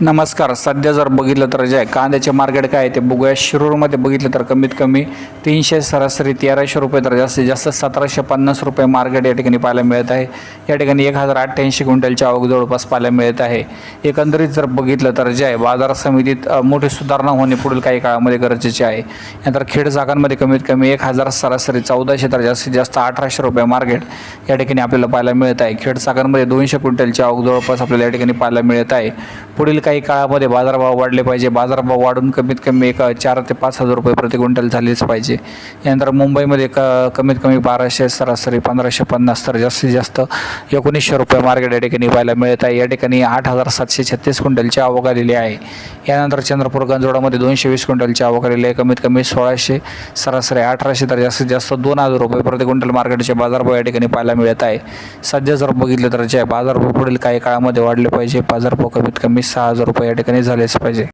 नमस्कार. सध्या जर बघितलं तर जे कांद्याचे मार्केट काय आहे ते बघूया. शिरूरमध्ये बघितलं तर कमीत कमी तीनशे सरासरी तेराशे रुपये तर जास्तीत जास्त सतराशे पन्नास रुपये मार्केट या ठिकाणी पाहायला मिळत आहे. या ठिकाणी एक हजार अठ्ठ्याऐंशी क्विंटलच्या आवक जवळपास पाहायला मिळत आहे. एकंदरीत जर बघितलं तर जे आहे बाजार समितीत मोठी सुधारणा होणे पुढील काही काळामध्ये गरजेचे आहे. नंतर खेड जागांमध्ये कमीत कमी एक हजार सरासरी चौदाशे तर जास्तीत जास्त अठराशे रुपये मार्केट या ठिकाणी आपल्याला पाहायला मिळत आहे. खेड जागांमध्ये दोनशे क्विंटलची आवक जवळपास आपल्याला या ठिकाणी पाहायला मिळत आहे. पुढील काही काळामध्ये बाजारभाव वाढले पाहिजे. बाजारभाव वाढून कमीत कमी एक चार ते पाच हजार रुपये प्रति क्विंटल झालेच पाहिजे. यानंतर मुंबईमध्ये क कमीत कमी बाराशे सरासरी पंधराशे पन्नास तर जास्तीत जास्त एकोणीसशे रुपये मार्केट या ठिकाणी पाहायला मिळत आहे. या ठिकाणी आठ हजार सातशे छत्तीस क्विंटलची आवक आलेली आहे. यानंतर चंद्रपूर गंजोडामध्ये दोनशे वीस क्विंटलची आवक आलेली आहे. कमीत कमी सोळाशे सरासरी अठराशे तर जास्तीत जास्त दोन हजार रुपये प्रति क्विंटल मार्केटचे बाजारभाव या ठिकाणी पाहायला मिळत आहे. सध्या जर बघितलं तर जे बाजारभाव पुढील काही काळामध्ये वाढले पाहिजे. बाजारभाव कमीत कमी सहा हजार रुपये या ठिकाणी झालेच पाहिजे.